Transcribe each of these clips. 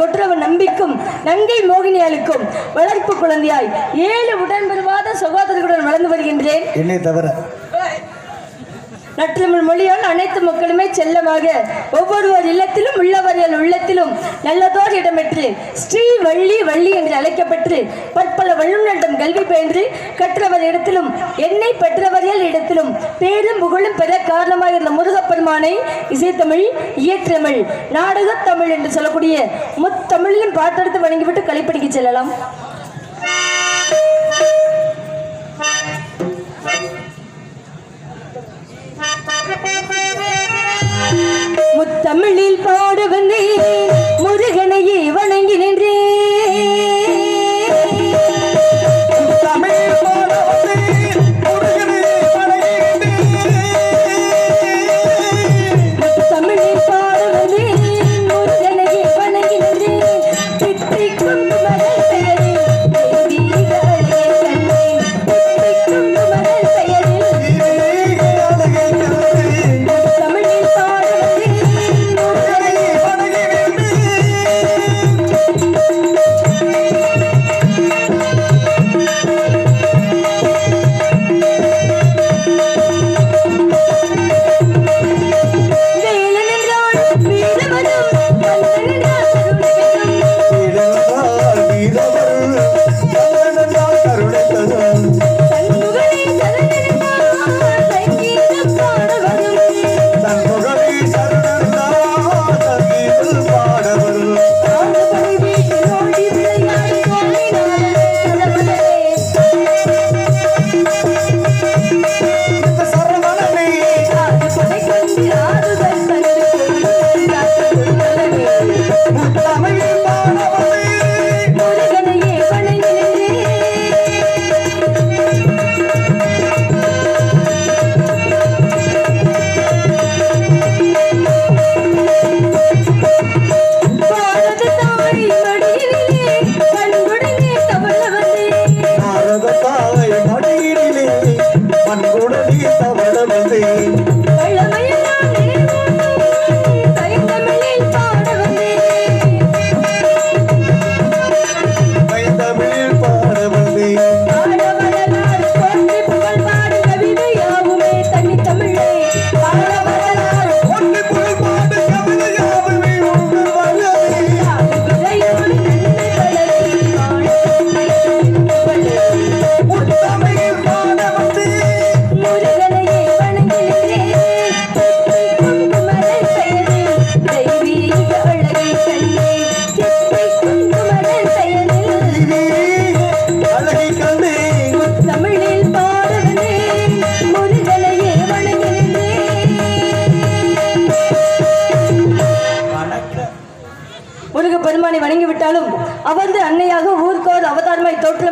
கொற்றவன் நம்பிக்கும் நங்கை மோகினியாளுக்கும் வளர்ப்பு குழந்தையாய் ஏழு உடன்பெறுவாத சகோதரர்களுடன் வளர்ந்து வருகின்றேன். என்னை தவிர நற்றமிழ் மொழியால் அனைத்து மக்களுமே செல்லமாக ஒவ்வொருவர் இல்லத்திலும் உள்ளவர்கள் உள்ளத்திலும் நல்லதோர் இடம்பெற்று ஸ்ரீ வள்ளி வள்ளி என்று அழைக்கப்பட்டு பற்பல வல்லுநரிடம் கல்வி பயின்று கற்றவர் இடத்திலும் என்னை பெற்றவர்கள் இடத்திலும் பேரும் புகழும் பெற காரணமாக இருந்த முருகப்பெருமானை இசைத்தமிழ் இயற்றமிழ் நாடகத் தமிழ் என்று சொல்லக்கூடிய முத்தமிழிலும் பாட்டெடுத்து வணங்கிவிட்டு கலைப்படிக்கு செல்லலாம்.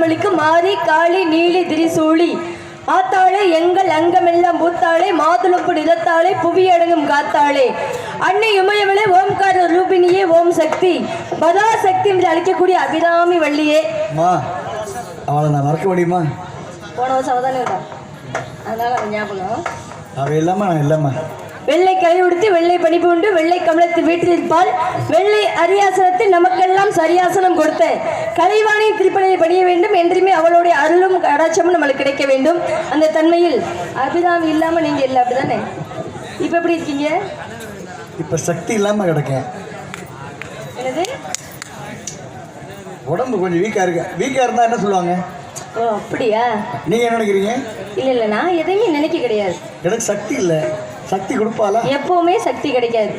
அவதாரமாய் தோற்றமளிக்கும் மாரி காளி நீலி திரிசூலி. ஆத்தாளே எங்கள் அங்கமெல்லாம் பூத்தாளே மாதுளப்பு நிலத்தாளே புவியடங்கும் காத்தாளே. அன்னை இமயவளே ஓம்கார ரூபினியே ஓம் சக்தி. பராசக்தி என்று அழைக்கக்கூடிய அபிராமி வள்ளியே. அம்மா அவளை நான் மறக்க முடியுமா? போன வருஷம் அவதானே அதனால ஞாபகம். அவ இல்லாம நான் இல்லம்மா. வெள்ளை கை உடுத்தி வெள்ளை பணிப்பு உண்டு வெள்ளை கமலத்தில் வீற்றிருப்பால் வெள்ளை அரியாசனத்தில் நமக்கெல்லாம் சரியாசனம் கொடுத்த கலைவாணி திருப்பணியை பணிய வேண்டும். என்றுமே அவளுடைய அருளும் கடாட்சமும் நம்மளுக்கு கிடைக்க வேண்டும். அந்த தன்மையில் அபிராமி இல்லாம நீங்க இல்லை அப்படிதானே? இப்ப எப்படி இருக்கீங்க? இப்ப சக்தி இல்லாம கிடக்கேன். என்னது? உடம்பு கொஞ்சம் வீக்கா இருக்கு. வீக்கா இருந்தா என்ன சொல்லுவாங்க? ஓ அப்படியா? நீங்க என்ன நினைக்கிறீங்க? இல்ல இல்ல நான் எதையுமே நினைக்க கிடையாது. எனக்கு சக்தி இல்லை. சக்தி கொடுப்பாளா? எப்பவுமே சக்தி கிடைக்காது.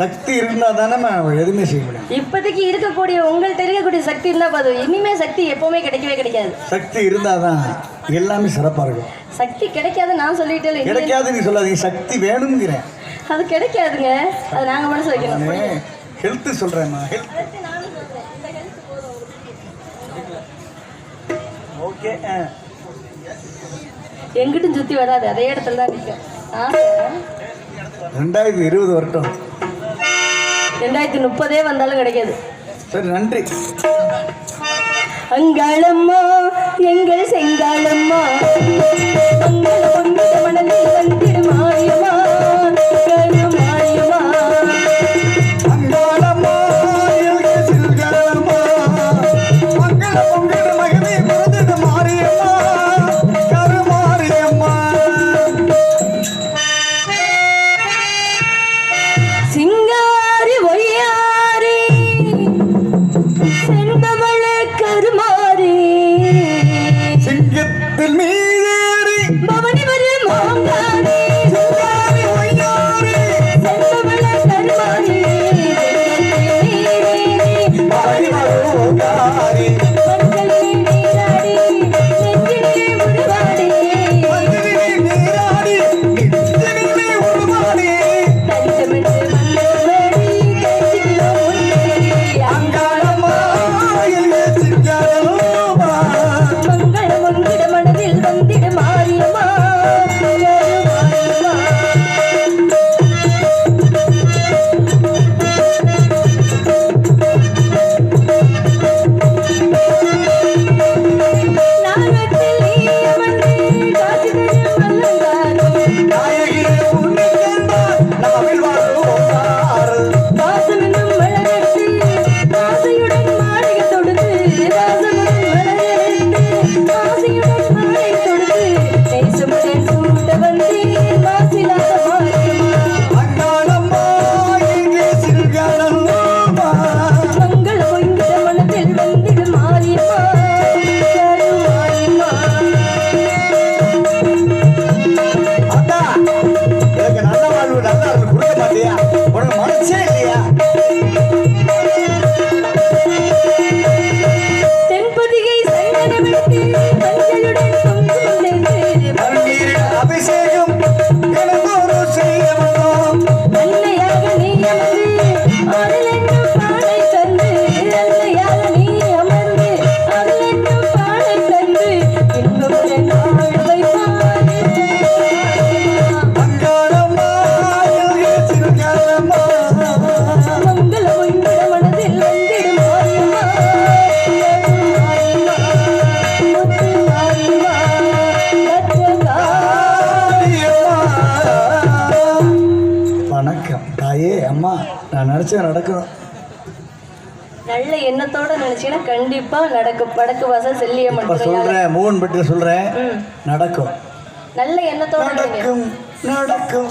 சக்தி இருந்தா தானே எதுவுமே செய்ய முடியும் இப்போதைக்கு இருக்கக்கூடிய உங்கள்கிட்ட இருக்கக்கூடிய சக்தி இருந்தா போதும். இனிமே சக்தி எப்பவுமே கிடைக்கவே கிடைக்காது. சக்தி இருந்தா தான் எல்லாமே சிறப்பா இருக்கும். சக்தி கிடைக்காது நான் சொல்லிட்டேன் இல்ல. கிடைக்காது நீ சொல்லாதீங்க சக்தி வேணுங்கிறேன் அது கிடைக்காதுங்க. அது நாங்க மனசு வைக்கணும் நானு ஹெல்த் சொல்றேம்மா ஹெல்த் ஓகே எங்கிட்டும் சுத்தி வராது. அதே இடத்துல தான் நிற்கும் ரெண்டாயிரத்தி இருபது வரட்டும். ரெண்டாயிரத்தி முப்பதே வந்தாலும் கிடைக்காது. சரி நன்றி. அங்காளம்மா எங்கள் செங்காளம்மா. மங்கள பொன்னிட மணலில் வந்திடு மாரியம்மா நினைச்சா நடக்கும். நல்ல எண்ணத்தோட நினைச்சீங்கன்னா கண்டிப்பா நடக்கும். வடக்கு வாசல் செல்லியம்மன் இப்ப துணையால. சொல்றேன் மூவன் பட்டியில் சொல்றேன். ம். நடக்கும். நல்ல எண்ணத்தோட. நடக்கும் நடக்கும்.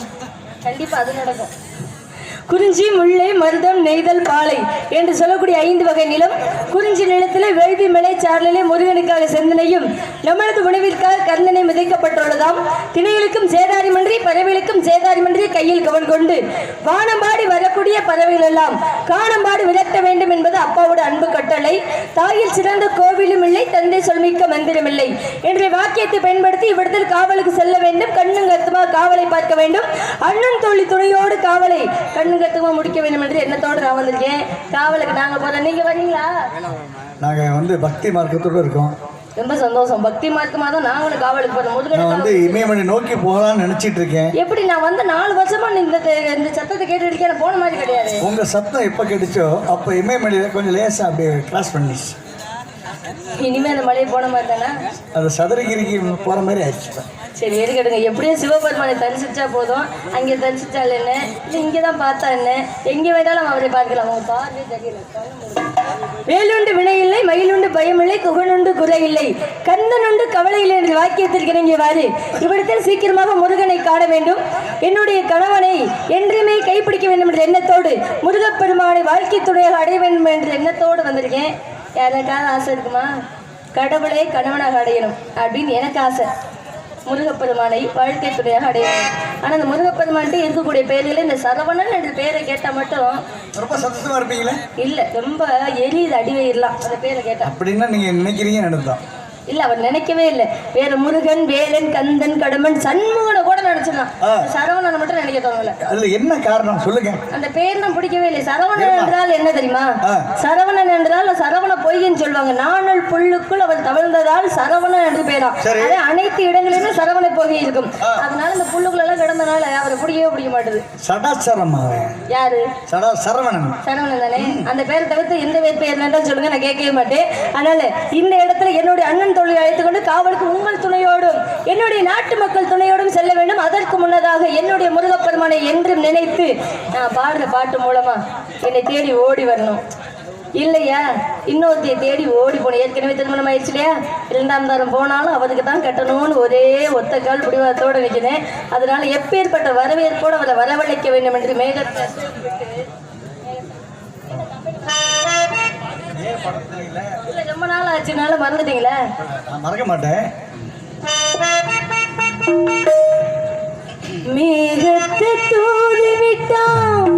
கண்டிப்பா அது நடக்கும். குறிஞ்சி முல்லை மருதம் நெய்தல் பாலை என்று சொல்லக்கூடிய ஐந்து வகை நிலம். குறிஞ்சி நிலத்திலே வேள்வி மலை சாரலிலே முருகனுக்காக சிந்தனையும் நம்மளது உணவிற்காக கர்ணனை விதைக்கப்பட்டுள்ளதாம் திணைகளுக்கும் சேதாரிமன்றி பறவைகளுக்கும் சேதாரிமன்றி கையில் கவன் கொண்டு வானம்பாடி உயரிய பதவிகள் எல்லாம் காணம்பாடி விளக்க வேண்டும் என்பது அப்பாவோட அன்பு கட்டளை. தாயில் சிறந்த கோவிலும் இல்லை தந்தை சொல்மிக்க மந்திரம் இல்லை. என்ற வாக்கியத்தை பயன்படுத்தி இவ்விடத்தில் காவலுக்கு செல்ல வேண்டும். கண்ணும் கருத்துமா காவலை பார்க்க வேண்டும். அண்ணன் தோழி துணையோடு காவலை கண்ணும் கருத்துமா முடிக்க வேண்டும் என்று எண்ணத்தோடு நான் வந்திருக்கேன் காவலுக்கு நாங்கள் போகிறோம் நீங்கள் வரீங்களா? நாங்கள் வந்து பக்தி மார்க்கத்தோடு இருக்கோம். ரொம்ப சந்தோஷம். பக்தி மார்க்கமா தான் நாங்களும் காவலுக்கு போறோம் நான் வந்து இமயமணி நோக்கி போகலாம்னு நினைச்சிட்டு இருக்கேன். எப்படி நான் வந்து நாலு வருஷமா இந்த இந்த சத்தத்தை கேட்டு இருக்கேன் நான் போன மாதிரி கிடையாது. உங்க சத்தம் எப்ப கேட்டுச்சோ அப்ப இமயமணியில கொஞ்சம் லேசா அப்படியே கிராஸ் பண்ணிச்சு. இனிமே அந்த மலையை போன மாதிரி தானே? அது சதுரகிரிக்கு போற மாதிரி ஆயிடுச்சு. சரி எடுக்கடுங்க எப்படியும் சிவபெருமானை தரிசிச்சா போதும். அங்கே தரிசிச்சால் என்ன? இல்லை இங்கே தான் பார்த்தா என்ன? எங்கே வேணாலும் அவரை பார்க்கலாம். அவங்க பார்வை தெரியல. வேலுண்டு வினை இல்லை மயிலுண்டு பயமில்லை குகனுண்டு குறை இல்லை. கந்தனுண்டு கவலை இல்லை என்று வாக்கியத்திற்கு இறங்கியவாறு. இவ்விடத்தில் சீக்கிரமாக முருகனை காண வேண்டும். என்னுடைய கணவனை என்றுமே கைப்பிடிக்க வேண்டும் என்ற எண்ணத்தோடு முருகப்பெருமானை வாழ்க்கை துணையாக அடைய வேண்டும் என்ற எண்ணத்தோடு வந்திருக்கேன். யாருக்காவது ஆசை இருக்குமா? கடவுளை கணவனாக அடையணும் அப்படின்னு எனக்கு ஆசை. முருகப்பெருமானை வாழ்க்கை துணையாக அடையணும். ஆனால் அந்த முருகப்பெருமான்ட்டு இருக்கக்கூடிய பெயர்களில் இந்த சரவணன் என்ற பெயரை கேட்டால் மட்டும் ரொம்ப சந்தோஷமா இருப்பீங்களே? இல்லை ரொம்ப எரியுது அடிவயிரலாம் அந்த பேரை கேட்டா. அப்படின்னா நீங்க நினைக்கிறீங்க நடந்தான் இல்ல அவர் நினைக்கவே இல்லை. வேற முருகன் வேலன் கந்தன் கடமன் சண்முகனை கூட நினைச்சிடலாம். சரவணனை மட்டும் நினைக்க தோணல. அதுல என்ன காரணம் சொல்லுங்க. அந்த பேர் தான் பிடிக்கவே இல்லை சரவணன் என்றால் என்ன தெரியுமா. சரவணன் என்றால் சரவண பொய்ன்னு சொல்லுவாங்க. நாணல் புல்லுக்குள் அவர் தவழ்ந்ததால் சரவணன் என்று பேராம். அதே அனைத்து இடங்களிலுமே சரவண பொகை இருக்கும். அதனால இந்த புல்லுக்குள்ள எல்லாம் கிடந்தனால அவரை பிடிக்கவே பிடிக்க மாட்டுது. சடாச்சரமா யாரு? சடா சரவணன். சரவணன் தானே? அந்த பேரை தவிர்த்து எந்த பெயர் வேண்டாம் சொல்லுங்க நான் கேட்கவே மாட்டேன். அதனால இந்த இடத்துல என்னுடைய அண்ணன் பெருந்தொழில் அழைத்துக் கொண்டு காவலுக்கு உங்கள் துணையோடும் என்னுடைய நாட்டு மக்கள் துணையோடும் செல்ல வேண்டும். அதற்கு முன்னதாக என்னுடைய முருகப்பெருமானை என்றும் நினைத்து நான் பாடுற பாட்டு மூலமா என்னை தேடி ஓடி வரணும். இல்லையா? இன்னொருத்தையை தேடி ஓடி போனேன் ஏற்கனவே திருமணம் ஆயிடுச்சு இல்லையா? இரண்டாம் தரம் போனாலும் அவருக்கு தான் கட்டணும்னு ஒரே ஒத்த கால் பிடிவாதத்தோடு நிற்கிறேன் அதனால எப்பேற்பட்ட வரவேற்போடு அவரை வரவழைக்க வேண்டும் என்று மேகத்தை இல்ல. ரொம்ப நாள் ஆச்சுனால மறந்துட்டீங்களா? நான் மறக்க மாட்டேன். மேகத்தை தூதி விட்டான்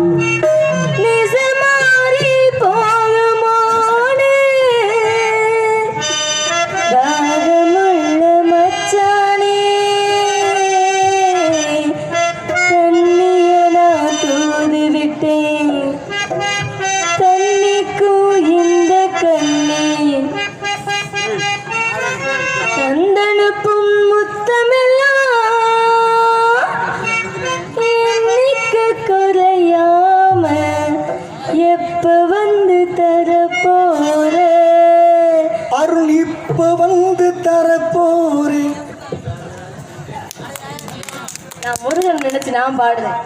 நான் பாடுறேன்.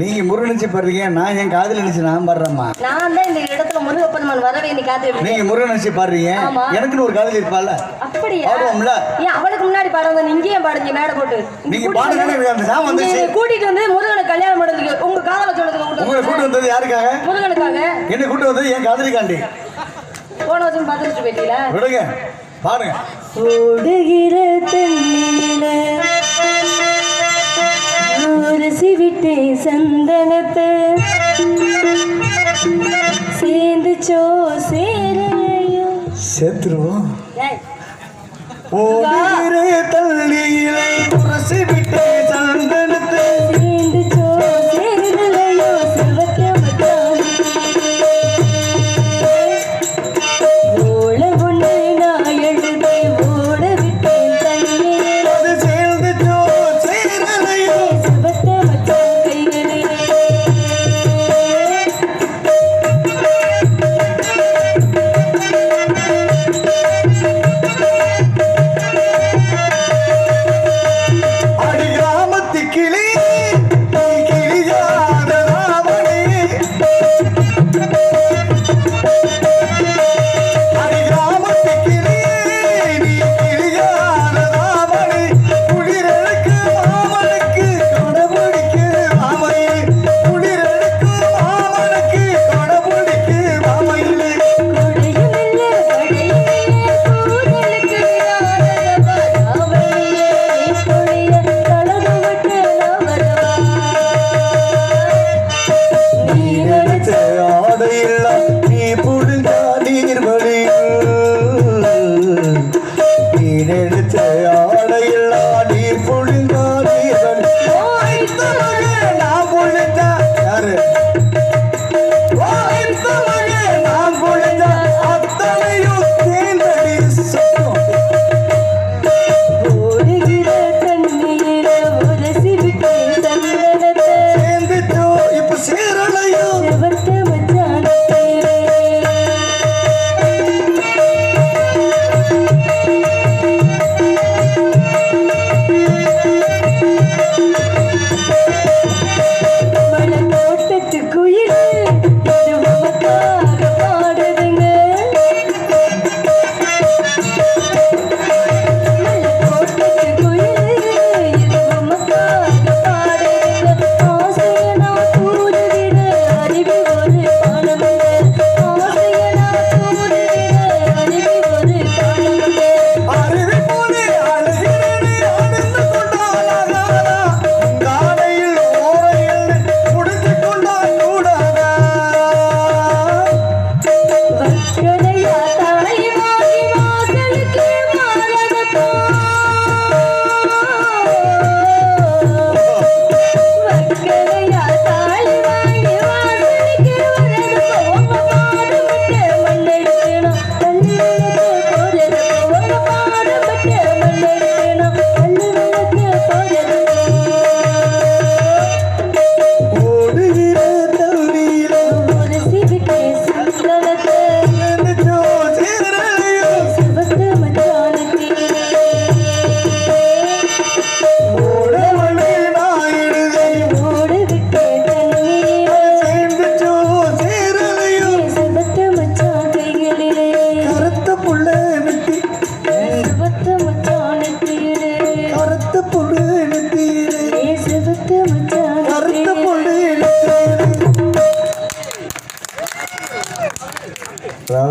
நீங்க முருகனிச்சு பாடுறீங்க நான் என் காதல் நினைச்சு நான் பாடுறேம்மா. நான் தான் இந்த இடத்துல முருகப்பெருமான் வர வேண்டி காத்துட்டு நீங்க முருகன் நினைச்சு பாடுறீங்க. எனக்குன்னு ஒரு காதல் இருப்பால அப்படியா? பாடுவோம்ல? ஏன் அவளுக்கு முன்னாடி பாடுங்க நீங்க ஏன் பாடுங்க மேடை போட்டு. நீங்க பாடுங்க, அந்த வந்து- வந்துச்சு. கூட்டிட்டு வந்து முருகனை கல்யாணம் பண்ணுறதுக்கு உங்க காதல சொல்றதுக்கு உங்களை கூட்டு வந்தது யாருக்காக? முருகனுக்காக. என்ன கூட்டு வந்தது என் காதலிக்காண்டி. போன வருஷம் பார்த்துட்டு போயிட்டீங்களா விடுங்க பாடுங்க ஓடுகிற தண்ணீர உரசி விட்டேன் சந்தனத்தை சேர்ந்துச்சோ சேரலையோ சேர்த்துருவோம். ஓடுகிற தள்ளியில் உரசி விட்டே சந்தனத்தை.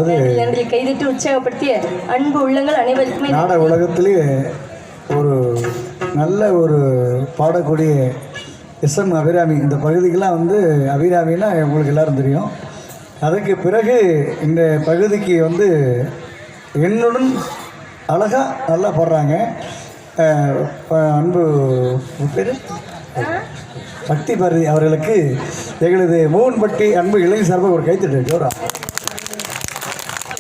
அதாவது நன்றி கைதிட்டு உற்சாகப்படுத்திய அன்பு உள்ளங்கள் அனைவருக்குமே நாடக உலகத்திலேயே ஒரு நல்ல ஒரு பாடக்கூடிய எஸ்எம் அபிராமி. இந்த பகுதிக்கெல்லாம் வந்து அபிராமின்னா உங்களுக்கு எல்லாரும் தெரியும். அதுக்கு பிறகு இந்த பகுதிக்கு வந்து என்னுடன் அழகாக நல்லா பாடுறாங்க. அன்பு பேரு? சக்தி பாரதி அவர்களுக்கு எங்களது மோகன்பட்டி அன்பு இளைஞர் சார்பாக ஒரு கைத்தட்டு ஜோரா.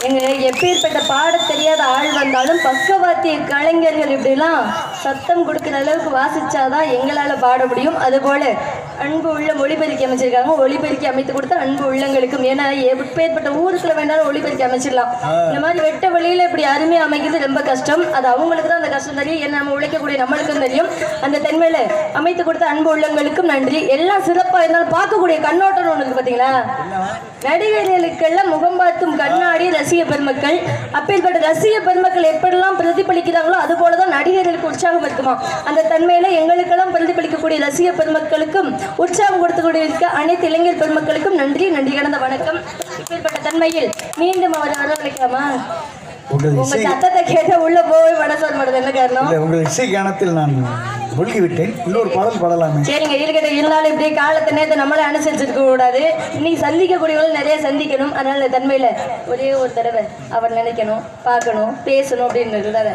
எங்க எப்பேற்பட்ட பாட தெரியாத ஆள் வந்தாலும் பக்கவாத்திய கலைஞர்கள் இப்படிலாம் சத்தம் கொடுக்குற அளவுக்கு வாசிச்சாதான் எங்களால பாட முடியும். அதுபோல அன்பு உள்ள ஒளிபெருக்கி அமைச்சிருக்காங்க. ஒளிபெருக்கி அமைத்து கொடுத்தா அன்பு உள்ளங்களுக்கும் ஏன்னா எப்பேற்பட்ட ஊருக்குள்ள வேண்டாலும் ஒளிபெருக்கி அமைச்சிடலாம். இந்த மாதிரி வெட்ட வழியில இப்படி அருமையா அமைக்கிறது ரொம்ப கஷ்டம். அது அவங்களுக்கு தான் அந்த கஷ்டம் தெரியும். ஏன்னா நம்ம உழைக்கக்கூடிய நம்மளுக்கும் தெரியும். அந்த தென்மையில அமைத்து கொடுத்த அன்பு உள்ளங்களுக்கும் நன்றி. எல்லாம் சிறப்பா இருந்தாலும் பார்க்கக்கூடிய கண்ணோட்டம் ஒன்று இருக்கு பாத்தீங்களா? நடிகர்களுக்கெல்லாம் முகம் பார்த்தும் கண்ணாடி ரசிக பெருமக்கள். அப்பேற்பட்ட ரசிக பெருமக்கள் எப்படிலாம் பிரதிபலிக்கிறாங்களோ அது போலதான் நடிகர்களுக்கு உற்சாகம் இருக்குமா? அந்த தன்மையில எங்களுக்கெல்லாம் பிரதிபலிக்கக்கூடிய ரசிக பெருமக்களுக்கும் உற்சாகம் கொடுத்துக்கூடிய அனைத்து இளைஞர் பெருமக்களுக்கும் நன்றி நன்றி கடந்த வணக்கம். இப்பேற்பட்ட தன்மையில் மீண்டும் அவரை வரவழைக்கலாமா? உங்க சத்தத்தை கேட்ட உள்ள போய் மனசு வர மாட்டேது என்ன காரணம்? இல்லை உங்கள் இசை கானத்தில் நான் மூழ்கி விட்டேன் இன்னொரு பாடல் பாடலாமே. சரிங்க இருக்கட்டும். இருந்தாலும் இப்படியே காலத்தை நேரத்தை நம்மளே அனுசரிச்சிருக்க கூடாது. இன்னைக்கு நிறைய சந்திக்கணும். அதனால இந்த தன்மையில ஒரே ஒரு தடவை அவர் நினைக்கணும் பார்க்கணும் பேசணும் அப்படின்னு இருந்தாரு